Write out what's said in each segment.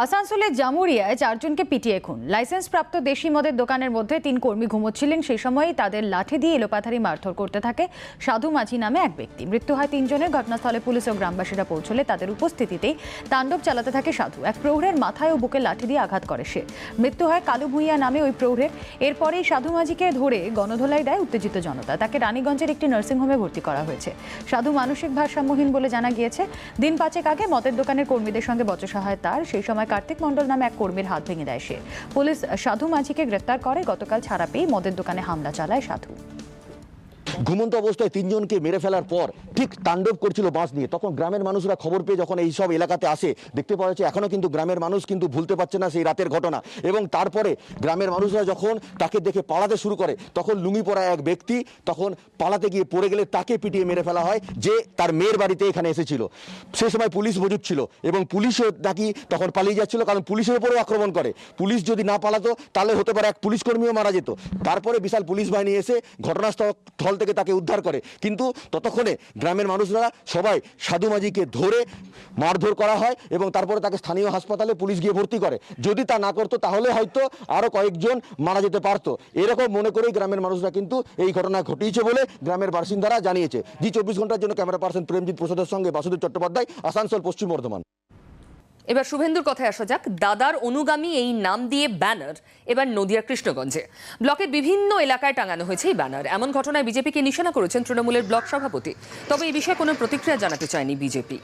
আসানসোলের জামুরিয়ায় চারজনকে পিটিয়ে খুন। লাইসেন্সপ্রাপ্ত দেশি মদের দোকানের মধ্যে তিন কর্মী ঘুমোচ্ছিলেন। সেই সময়ই তাদের লাঠি দিয়ে এলোপাথারি মারধর করতে থাকে সাধু মাঝি নামে এক ব্যক্তি। মৃত্যু হয় তিনজনের। ঘটনাস্থলে পুলিশ ও গ্রামবাসীরা পৌঁছলে তাদের উপস্থিতিতেই তাণ্ডব চালাতে থাকে সাধু। এক প্রৌঢ়ের মাথায় ও বুকে লাঠি দিয়ে আঘাত করে সে। মৃত্যু হয় কালু ভূঁইয়া নামে ওই প্রৌঢ়ের। এরপরেই সাধু মাঝিকে ধরে গণধোলাই দেয় উত্তেজিত জনতা। তাকে রানীগঞ্জের একটি নার্সিংহোমে ভর্তি করা হয়েছে। সাধু মানসিক ভারসাম্যহীন বলে জানা গিয়েছে। দিন পাঁচেক আগে মদের দোকানের কর্মীদের সঙ্গে বচসা হয় তার। সেই সময় কার্তিক মণ্ডল নামে এক কর্মীর হাত ভেঙে দেয় সে। পুলিশ সাধু মাঝিকে গ্রেপ্তার করে, গতকাল ছাড়া পেয়ে মদের দোকানে হামলা চালায় সাধু। ঘুমন্ত অবস্থায় তিনজনকে মেরে ফেলার পর ঠিক তাণ্ডব করছিল বাঁশ নিয়ে। তখন গ্রামের মানুষরা খবর পেয়ে যখন এই সব এলাকাতে আসে, দেখতে পাওয়া যাচ্ছে এখনও কিন্তু গ্রামের মানুষ কিন্তু ভুলতে পারছে না সেই রাতের ঘটনা। এবং তারপরে গ্রামের মানুষরা যখন তাকে দেখে পালাতে শুরু করে, তখন লুঙ্গি পরা এক ব্যক্তি তখন পালাতে গিয়ে পড়ে গেলে তাকে পিটিয়ে মেরে ফেলা হয়, যে তার মেয়ের বাড়িতে এখানে এসেছিল। সে সময় পুলিশ মজুদ ছিল এবং পুলিশও নাকি তখন পালিয়ে যাচ্ছিল, কারণ পুলিশের উপরেও আক্রমণ করে। পুলিশ যদি না পালাতো, তাহলে হতে পারে এক পুলিশ কর্মীও মারা যেত। তারপরে বিশাল পুলিশ বাহিনী এসে ঘটনাস্থল থেকে তাকে উদ্ধার করে। কিন্তু ততক্ষণে গ্রামের মানুষরা সবাই সাধু মাঝিকে ধরে মারধর করা হয় এবং তারপরে তাকে স্থানীয় হাসপাতালে পুলিশ গিয়ে ভর্তি করে। যদি তা না করতো, তাহলে হয়তো আরও কয়েকজন মারা যেতে পারতো। এরকম মনে করেই গ্রামের মানুষরা কিন্তু এই ঘটনা ঘটিয়েছে বলে গ্রামের বাসিন্দারা জানিয়েছে। জি চব্বিশ ঘণ্টার জন্য ক্যামেরা পার্সন প্রেমজিৎ প্রসাদের সঙ্গে বাসুদেব চট্টোপাধ্যায়, আসানসোল, পশ্চিম বর্ধমান। এবার শুভেন্দুর কথায় আসা যাক। দাদার অনুগামী এই নাম দিয়ে ব্যানার এবার নদিয়া কৃষ্ণগঞ্জে। ব্লকের বিভিন্ন এলাকায় টাঙানো হয়েছে এই ব্যানার। এমন ঘটনায় বিজেপিকে নিশানা করেছেন তৃণমূলের ব্লক সভাপতি। তবে এই বিষয়ে কোনো প্রতিক্রিয়া জানাতে চায়নি বিজেপি।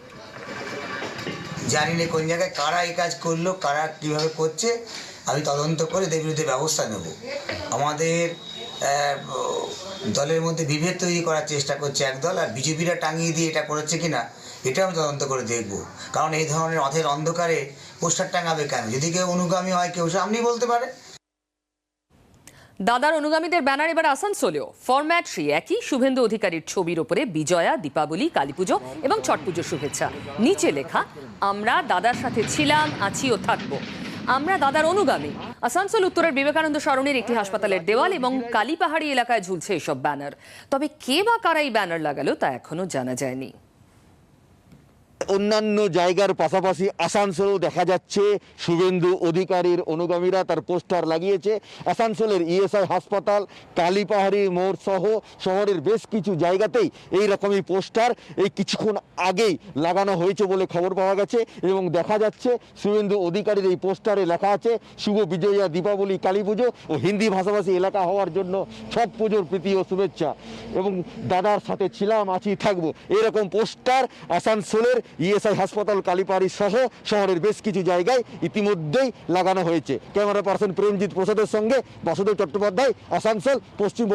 জানি না কোন জায়গায় কারা এই কাজ করল, কারা কীভাবে করছে। আমি তদন্ত করে এদের বিরুদ্ধে ব্যবস্থা নেব। আমাদের দলের মধ্যে বিভেদ তৈরি করার চেষ্টা করছে একদল আর বিজেপিরা টাঙিয়ে দিয়ে এটা করেছে কিনা এটা আমি তদন্ত করে দেখব। কারণ এই ধরনের অথের অন্ধকারে পোস্টার টাঙাবে কেন? যদি কেউ অনুগামী হয়, কেউ সামনেই বলতে পারে দাদার অনুগামীদের ব্যানার এবার আসানসোলেও। ফরম্যাট সেই একই। শুভেন্দু অধিকারীর ছবির ওপরে বিজয়া, দীপাবলি, কালীপুজো এবং ছট পুজোর শুভেচ্ছা। নিচে লেখা, আমরা দাদার সাথে ছিলাম, আছি ও থাকব। আমরা দাদার অনুগামী। আসানসোল, উত্তরের বিবেকানন্দ সরণির একটি হাসপাতালের দেওয়াল এবং কালীপাহাড়ি এলাকায় ঝুলছে এসব ব্যানার। তবে কে বা কারা এই ব্যানার লাগালো তা এখনও জানা যায়নি। অন্যান্য জায়গার পাশাপাশি আসানসোলেও দেখা যাচ্ছে। শুভেন্দু অধিকারীর অনুগামীরা তার পোস্টার লাগিয়েছে। আসানসোলের ইএসআই হাসপাতাল, কালীপাহাড়ি মোড় সহ শহরের বেশ কিছু জায়গাতেই এই রকমই পোস্টার। এই কিছুক্ষণ আগেই লাগানো হয়েছে বলে খবর পাওয়া গেছে এবং দেখা যাচ্ছে শুভেন্দু অধিকারীর এই পোস্টারে লেখা আছে, শুভ বিজয়া দীপাবলি, কালী পুজো ও হিন্দি ভাষাভাষী এলাকা হওয়ার জন্য ছট পুজোর প্রীতি ও শুভেচ্ছা। এবং দাদার সাথে ছিলাম, আছি, থাকব। এরকম পোস্টার আসানসোলের ইএসআই হাসপাতাল কালীপাড়ি সহ শহরের বেশ কিছু জায়গায় ইতিমধ্যেই লাগানো হয়েছে। ক্যামেরা পার্সন প্রেমজিৎ প্রসাদের সঙ্গে বাসুদেব চট্টোপাধ্যায়, আসানসোল, পশ্চিম